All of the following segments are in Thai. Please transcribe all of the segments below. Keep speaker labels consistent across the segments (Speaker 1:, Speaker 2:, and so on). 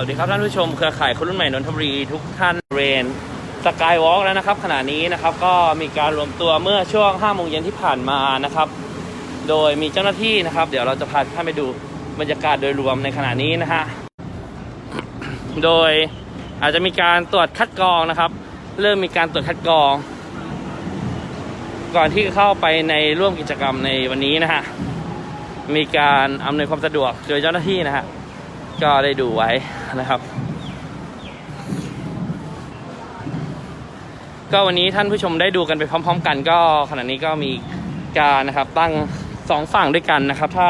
Speaker 1: วัสดีครับท่านผู้ชมเครือข่ายคนรุ่นใหม่นนทบุรีทุกท่านเรนสกายวอล์กแล้วนะครับ ขณะนี้นะครับก็มีการรวมตัวเมื่อช่วง5โมงเย็นที่ผ่านมานะครับ โดยมีเจ้าหน้าที่นะครับ เดี๋ยวเราจะพาท่านไปดูบรรยากาศโดยรวมในขณะนี้นะฮะโดยอาจจะมีการตรวจคัดกรองนะครับ เริ่มมีการตรวจคัดกรอง ก่อนที่จะเข้าไปในร่วมกิจกรรมในวันนี้นะฮะมีการอำนวยความสะดวกโดยเจ้าหน้าที่นะฮะ ก็ได้ดูไว้นะครับ ก็วันนี้ท่านผู้ชมได้ดูกันไปพร้อม ๆ กัน ก็ขณะนี้ก็มีการนะครับตั้งสองฝั่งด้วยกันนะครับ ถ้า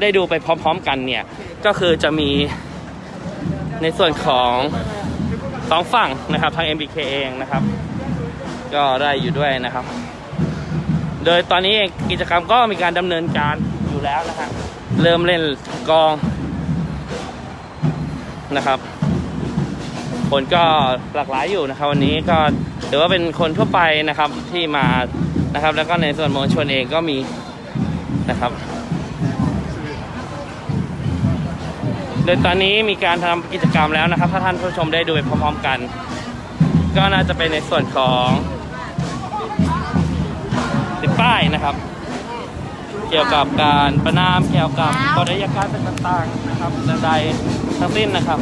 Speaker 1: ได้ดูไปพร้อม ๆ กันเนี่ยก็คือจะมีในส่วนของสองฝั่งนะครับทาง MBK เองนะครับ ก็ได้อยู่ด้วยนะครับ โดยตอนนี้กิจกรรมก็มีการดำเนินการอยู่แล้วนะฮะเริ่มเล่นกลอง นะครับ คนก็หลากหลายอยู่นะครับ วันนี้ก็ถือว่าเป็นคนทั่วไปนะครับที่มานะครับ แล้วก็ในส่วนมวลชนเองก็มีนะครับ โดยตอนนี้มีการทำกิจกรรมแล้วนะครับ ถ้าท่านผู้ชมได้ดูไปพร้อมๆกัน ก็น่าจะเป็นในส่วนของติดป้ายนะครับ เกี่ยวกับการประนามเกี่ยวกับกฎอัยการต่างๆนะครับใดๆ ทั้งสิ้นนะครับ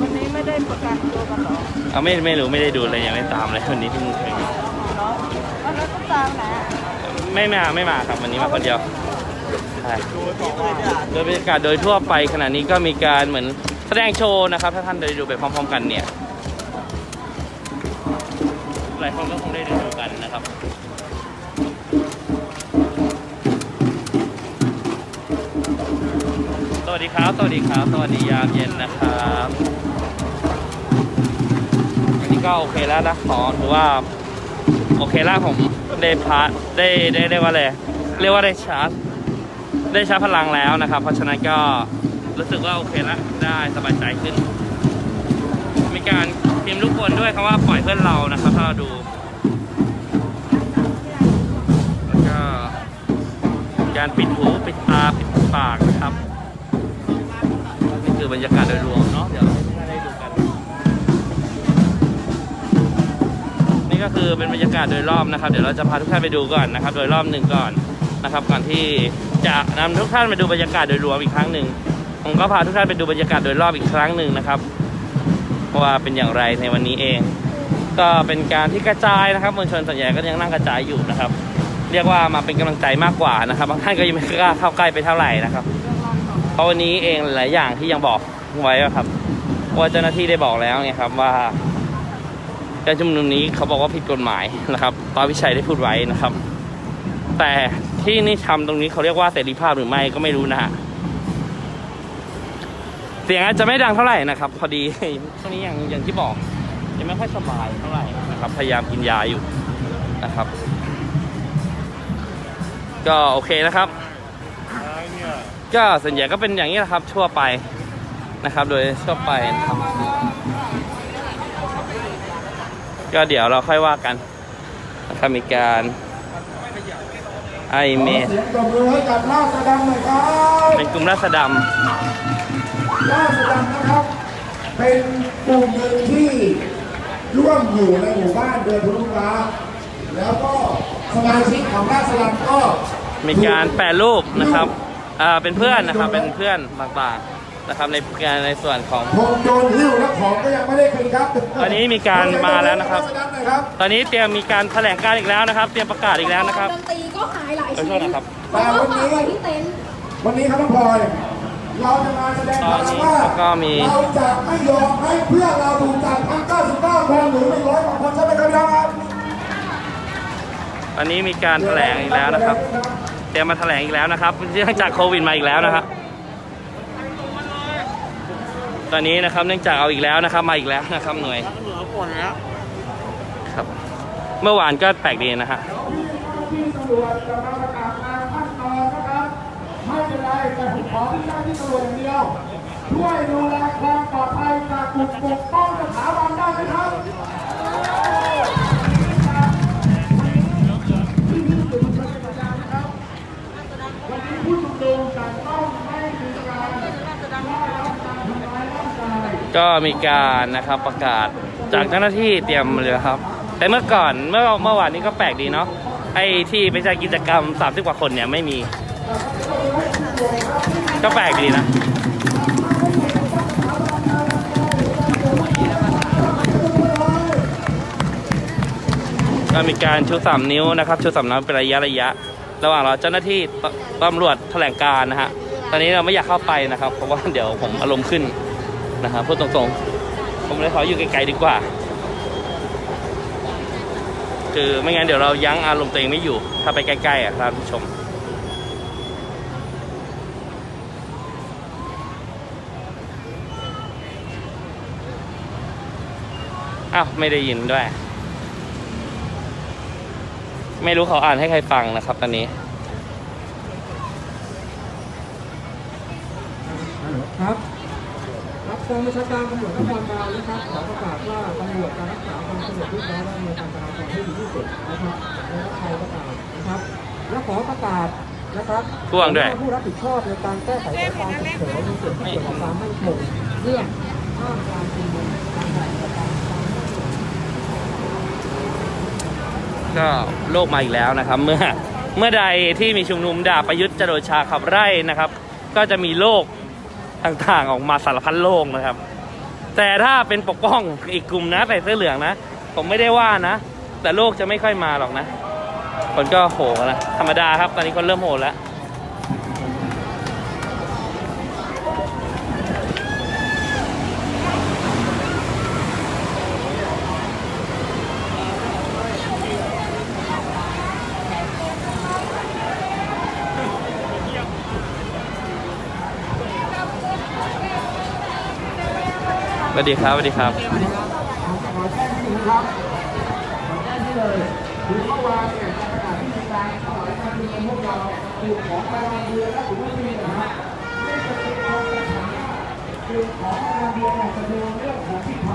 Speaker 2: วันนี้ไม่ได้ประกันตัวกันเหรอ
Speaker 1: เอาไม่ไม่รู้ไม่ได้ดูเลยยังไม่ตามเลยวันนี้เพิ่งเคย
Speaker 2: เนาะแล้วต้องตามไหนอะ
Speaker 1: ไม่มาไม่มาครับวันนี้มาคนเดียวใช่โดยบรรยากาศโดยทั่วไปขณะนี้ก็มีการเหมือนแสดงโชว์นะครับ ถ้าท่านได้ดูไปพร้อม ๆ กันเนี่ย หลายคนก็คงได้ดูกันนะครับ วัสดีครับ สวัสดีครับ สวัสดียามเย็นนะครับอันนี้ก็โอเคแล้วนะขอถือว่า โอเคแล้วผมได้พาร์ทได้ได้เรียกว่าอะไรเรียกว่าได้ชาร์จได้ชาร์จพลังแล้วนะครับ เพราะฉะนั้นก็รู้สึกว่าโอเคแล้วได้สบายใจขึ้น มีการพิมพ์ลูกคนด้วยคำว่าปล่อยเพื่อนเรานะครับถ้าเราดูแล้วก็การปิดหูปิดตาปิดปากนะครับ บรรยากาศโดยรวมเนาะเดี๋ยวให้ได้ดูกัน นี่ก็คือเป็นบรรยากาศโดยรอบนะครับ เดี๋ยวเราจะพาทุกท่านไปดูก่อนนะครับ โดยรอบหนึ่งก่อนนะครับก่อนที่จะนำทุกท่านไปดูบรรยากาศโดยรวมอีกครั้งหนึ่งผมก็พาทุกท่านไปดูบรรยากาศโดยรอบอีกครั้งหนึ่งนะครับว่าเป็นอย่างไรในวันนี้เอง ก็เป็นการที่กระจายนะครับมวลชนส่วนใหญ่ก็ยังนั่งกระจายอยู่นะครับ เรียกว่ามาเป็นกำลังใจมากกว่านะครับบางท่านก็ยังไม่กล้าเข้าใกล้ไปเท่าไหร่นะครับ เพราะวันนี้เองหลายอย่างที่ยังบอกไว้ครับว่าเจ้าหน้าที่ได้บอกแล้วไงครับว่าการชุมนุมนี้เขาบอกว่าผิดกฎหมายนะครับตอนวิชัยได้พูดไว้นะครับ แต่ที่นี่ทำตรงนี้เขาเรียกว่าเสรีภาพหรือไม่ก็ไม่รู้นะฮะเสียงอาจจะไม่ดังเท่าไหร่นะครับ พอดีช่วงนี้อย่างอย่างที่บอกยังไม่ค่อยสบายเท่าไหร่นะครับ พยายามกินยาอยู่นะครับ ก็โอเคนะครับ ก็ส่วนใหญ่ก็เป็นอย่างนี้แหละครับทั่วไปนะครับ โดยทั่วไปนะครับก็เดี๋ยวเราค่อยว่ากันนะครับมีการไอเม
Speaker 3: ขอเสียงปรบมือให้กับราษฎรหน่อยครับ
Speaker 1: เป็นกลุ่มราษฎร
Speaker 3: ราษฎรนะครับ เป็นกลุ่มหนึ่งที่ร่วมอยู่ในหมู่บ้านเดือนทุรุกาแล้วก็สมาชิกของราษฎรก็
Speaker 1: มีการแปรรูปนะครับ อ่าเป็นเพื่อนนะครับเป็นเพื่อนต่างๆนะครับในในส่วนของ
Speaker 3: ธงโยนหิ้วและของก็ยังไม่ได้คืนครับ
Speaker 1: ตอนนี้มีการมาแล้วนะครับา
Speaker 3: ษฎหน่อยครับ
Speaker 1: ตอนนี้เตรียมมีการแถลงการณ์อีกแล้วนะครับ เตรียมประกาศอีกแล้วนะครับ
Speaker 4: ดนตรีก็หายหลาย
Speaker 1: ขอ
Speaker 4: ชิ้น
Speaker 1: โทษนะครับ
Speaker 4: เพราะว่าฝากไว้ที่เต็นท์
Speaker 3: วันนี้ครับน้องพลอย เราจะมาแสดง
Speaker 1: ตอนนี้
Speaker 3: ว่า
Speaker 1: ก็มี
Speaker 3: เราจะไม่ยอมให้เพื่อนเราถูกจับทั้ง 99 คนหรือ 100กว่าคนใช่ไหมครับพี่น้องครับ
Speaker 1: ตอนนี้มีการแถลงอีกแล้วนะครับ เตรียมมาแถลงอีกแล้วนะครับเนื่องจากโควิดมาอีกแล้วนะครับตอนนี้นะครับเนื่องจากเอาอีกแล้วนะครับ มาอีกแล้วนะครับหน่วยครับ เมื่อวานก็แปลกดีนะฮะ
Speaker 3: ที่ตำรวจจะมาประกาศตามขั้นตอนนะครับไม่เป็นไรแต่ผมขอที่หน้าที่ตำรวจอย่างเดียวช่วยดูแลความปลอดภัยจากกลุ่มปกป้องสถาบันได้ไหมครับ
Speaker 1: ก็มีการนะครับประกาศจากเจ้าหน้าที่เตรียมเลยครับ แต่เมื่อก่อนเมื่อเมื่อวานนี้ก็แปลกดีเนาะไอ้ที่ไปจัดกิจกรรม30กว่าคนเนี่ยไม่มี ก็แปลกดีนะก็มีการชูสามนิ้วนะครับชูสามนิ้วเป็นระยะระยะ ระหว่างเราเจ้าหน้าที่ตำรวจแถลงการนะฮะตอนนี้เราไม่อยากเข้าไปนะครับ เพราะว่าเดี๋ยวผมอารมณ์ขึ้น นะครับพูดตรงๆ ผมเลยขออยู่ไกลๆดีกว่า คือไม่งั้นเดี๋ยวเรายั้งอารมณ์ตัวเองไม่อยู่ ถ้าไปใกล้ๆอะครับผู้ชมอ้าวไม่ได้ยินด้วย ไม่รู้เขาอ่านให้ใครฟังนะครับตอนนี้
Speaker 5: ครับ องบัญชาการตำรวจนครบาลนะครับขอประกาศว่าตำรวจการรักษาความสงบเรียบร้อยและดำเนินการจราจรให้ดีที่สุดนะครับและใช้ประกาศนะครับ และขอประกาศนะครับ
Speaker 1: พ่วงด้วย
Speaker 5: ผู้รับผิดชอบในการแก้ไขสถานการณ์ฉุกเฉินในส่วนที่เกี่ยวกับความมั่นคงเรื่องห้ามการชุมนุมการแบ่งประการความมั่นคง
Speaker 1: ก็โลกมาอีกแล้วนะครับ เมื่อเมื่อใดที่มีชุมนุมด่าประยุทธ์จรโอชาขับไล่นะครับ ก็จะมีโลก ต่างๆ ออกมาสารพัดโลกนะครับ แต่ถ้าเป็นปกป้องอีกกลุ่มนะใส่เสื้อเหลืองนะ ผมไม่ได้ว่านะ แต่โลกจะไม่ค่อยมาหรอกนะคนก็โหนะธรรมดาครับ ตอนนี้คนเริ่มโหแล้ว วัสดีครับสวัสดีครับ
Speaker 3: ขอแจ้งนิดนึงครับขอแจ้งที่เลยคือเมื่อวานเนี่ยประกาศที่มีการถวายการชุมนุมพวกเราเนี่ยกของกำลังเรือและกลุ่มผู้ชุมนุมนะฮะไม่จะเป็นความกระชับกลุ่มของกำลังเรือเนี่ยจะดูเรื่องของที่พร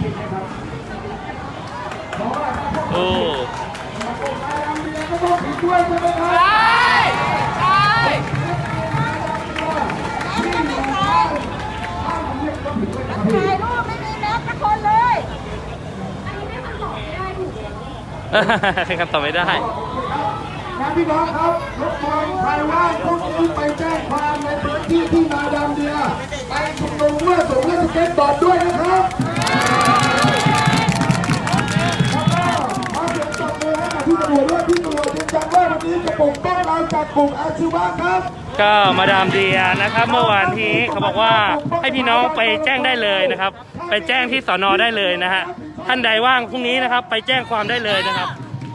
Speaker 3: ผิดไหมครับเพราะว่าถ้าพวก
Speaker 1: โอ้
Speaker 3: กำลังเรือก็ต้องผิดด้วยใช่ไหมครับ
Speaker 1: ให้คำตอบไม่ได้
Speaker 3: ครับพี่น้องครับรบกวนใครว่างพวกนี้ไปแจ้งความในพื้นที่ที่มาดามเดียไปชุมนุมเมื่อส่งเล่นสเก็ตบอร์ดด้วยนะครับแล้วก็ขอเสียงตบมือให้กับพี่ตำรวจด้วยพี่ตำรวจยืนยันว่าวันนี้จะปกป้องเราจากกลุ่มอาชีวะครับ
Speaker 1: ก็มาดามเดียนะครับ เมื่อวานที่เขาบอกว่าให้พี่น้องไปแจ้งได้เลยนะครับ ไปแจ้งที่สอนอได้เลยนะฮะ ท่านใดว่างพรุ่งนี้นะครับ ไปแจ้งความได้เลยนะครับ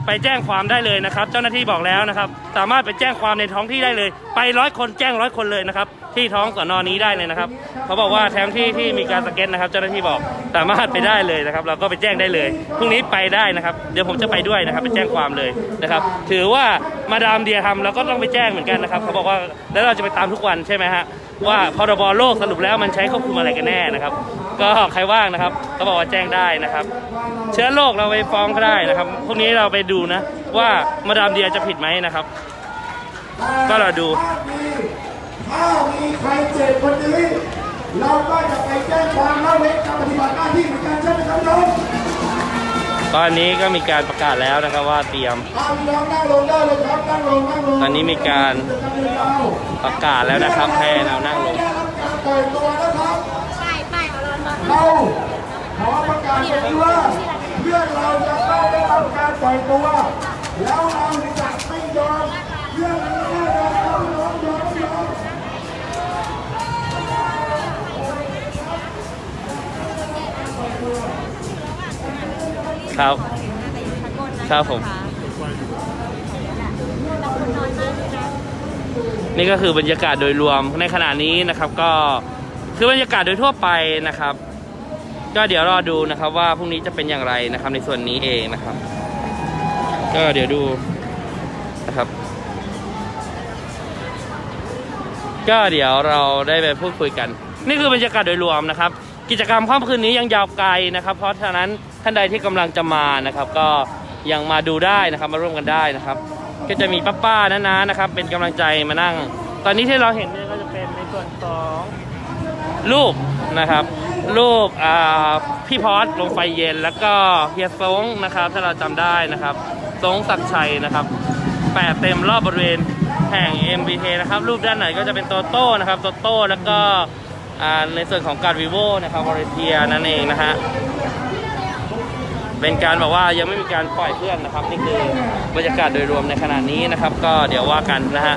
Speaker 1: ไปแจ้งความได้เลยนะครับ เจ้าหน้าที่บอกแล้วนะครับ สามารถไปแจ้งความในท้องที่ได้เลย ไปร้อยคนแจ้งร้อยคนเลยนะครับ ที่ท้องสอนอนี้ได้เลยนะครับเขาบอกว่าแถมที่ที่มีการสเก็ตนะครับ เจ้าหน้าที่บอกสามารถไปได้เลยนะครับ เราก็ไปแจ้งได้เลยพรุ่งนี้ไปได้นะครับ เดี๋ยวผมจะไปด้วยนะครับ ไปแจ้งความเลยนะครับ ถือว่ามาดามเดียทำเราก็ต้องไปแจ้งเหมือนกันนะครับเขาบอกว่าแล้วเราจะไปตามทุกวันใช่ไหมฮะว่าพรบโลกสรุปแล้วมันใช้ควบคุมอะไรกันแน่นะครับ ก็ใครว่างนะครับก็บอกว่าแจ้งได้นะครับ เชื้อโรคเราไปฟ้องก็ได้นะครับพรุ่งนี้เราไปดูนะ ว่ามาดามเดียจะผิดไหมนะครับ ก็รอดู
Speaker 3: ถ้ามีถ้ามีใครเจ็บคนนี้เราก็จะไปแจ้งความละเว้นการปฏิบัติหน้าที่เหมือนกันใช่ไหมครับพี่น้อง
Speaker 1: ตอนนี้ก็มีการประกาศแล้วนะครับว่าเตรียม
Speaker 3: ถ้าพี่น้องนั่งลงได้เลยครับนั่งลงนั่งลง
Speaker 1: ตอนนี้มีการประกาศแล้วนะครับให้เรานั่งลง
Speaker 2: เรา
Speaker 3: ขอประกาศตรงนี้ว่าเพื่อนเราจะต้องได้รับการปล่อยตัว แล้วเราจะไม่ยอมเรื่องนี้แน่นอนครับพี่น้องยอมไม่ยอม
Speaker 1: ครับครับผม นี่ก็คือบรรยากาศโดยรวมในขณะนี้นะครับก็คือบรรยากาศโดยทั่วไปนะครับ ก็เดี๋ยวรอดูนะครับว่าพรุ่งนี้จะเป็นอย่างไรนะครับในส่วนนี้เองนะครับ ก็เดี๋ยวดูนะครับ ก็เดี๋ยวเราได้ไปพูดคุยกัน นี่คือบรรยากาศโดยรวมนะครับ กิจกรรมค่ำคืนนี้ยังยาวไกลนะครับ เพราะฉะนั้นท่านใดที่กำลังจะมานะครับ ก็ยังมาดูได้นะครับมาร่วมกันได้นะครับ ก็จะมีป้าๆนะนะนะครับ เป็นกำลังใจมานั่ง ตอนนี้ที่เราเห็นเนี่ยก็จะเป็นในส่วนของ รูปนะครับ รูปพี่พอสลงไฟเย็น แล้วก็เฮียซงนะครับถ้าเราจำได้นะครับซงศักชัยนะครับแปะเต็มรอบบริเวณแห่ง MBK นะครับ รูปด้านไหนก็จะเป็นโตโต้นะครับโตโต้แล้วก็ในส่วนของการวิโวนะครับวอร์เทียนั่นเองนะฮะเป็นการบอกว่ายังไม่มีการปล่อยเพื่อนนะครับ นี่คือบรรยากาศโดยรวมในขณะนี้นะครับ ก็เดี๋ยวว่ากันนะฮะ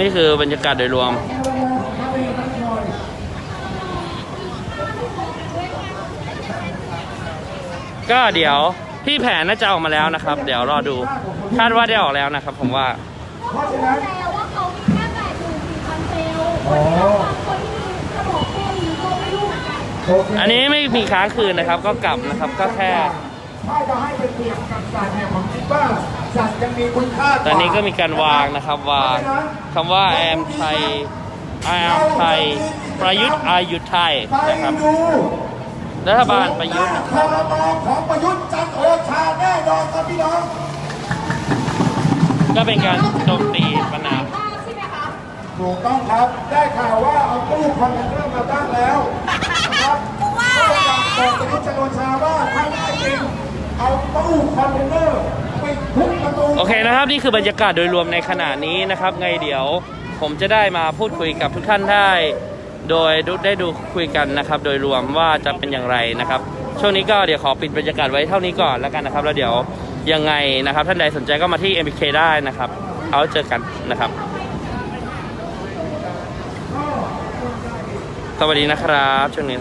Speaker 1: นี่คือบรรยากาศโดยรวม ก็เดี๋ยวพี่แผนน่าจะออกมาแล้วนะครับ เดี๋ยวรอดู คาดว่าได้ออกแล้วนะครับ ผมว่า
Speaker 3: เพราะฉะนั้น
Speaker 2: แต่ว่าเขามีแค่แปดหมื่นสี่พันเซลล์คนที่เขาฟังคนที่มีระบบพวกนี้ก็ไม่รู้เหมือนกัน
Speaker 3: โอเค
Speaker 1: อันนี้ไม่มีค้างคืนนะครับ ก็กลับนะครับ ก็แค่
Speaker 3: ถ้าจะให้เป็นเปรียบกับสัตว์เนี่ยผมคิดว่าสัตว์ยังมีคุณค่า
Speaker 1: ตอนนี้ก็มีการวางนะครับวางคำว่าแอมไทยไอแอมไทย ประยุทธ์อายุทธไทย
Speaker 3: ไป
Speaker 1: นะครับ
Speaker 3: ดู
Speaker 1: รัฐบาลประยุทธ์
Speaker 3: คอรมอของประยุทธ์จันทร์โอชาแน่นอนครับพี่น้อง
Speaker 1: ก็เป็นการโจมตีประนาม
Speaker 2: ภาพใช่ไหมคะ
Speaker 3: ถูกต้องครับ ได้ข่าวว่าเอาตู้คอนเทนเนอร์มาตั้งแล้วนะครับก็อยากบอกประยุทธ์จันทร์โอชาว่าถ้าได้จริง เอาตู้คอนเทนเนอร์ไปทุบประตู
Speaker 1: โอเคนะครับ นี่คือบรรยากาศโดยรวมในขณะนี้นะครับ ไงเดี๋ยวผมจะได้มาพูดคุยกับทุกท่านได้ โดยได้ดูคุยกันนะครับ โดยรวมว่าจะเป็นอย่างไรนะครับ ช่วงนี้ก็เดี๋ยวขอปิดบรรยากาศไว้เท่านี้ก่อนแล้วกันนะครับ แล้วเดี๋ยวยังไงนะครับ ท่านใดสนใจก็มาที่ MBK ได้นะครับ เอาเจอกันนะครับ สวัสดีนะครับช่วงนี้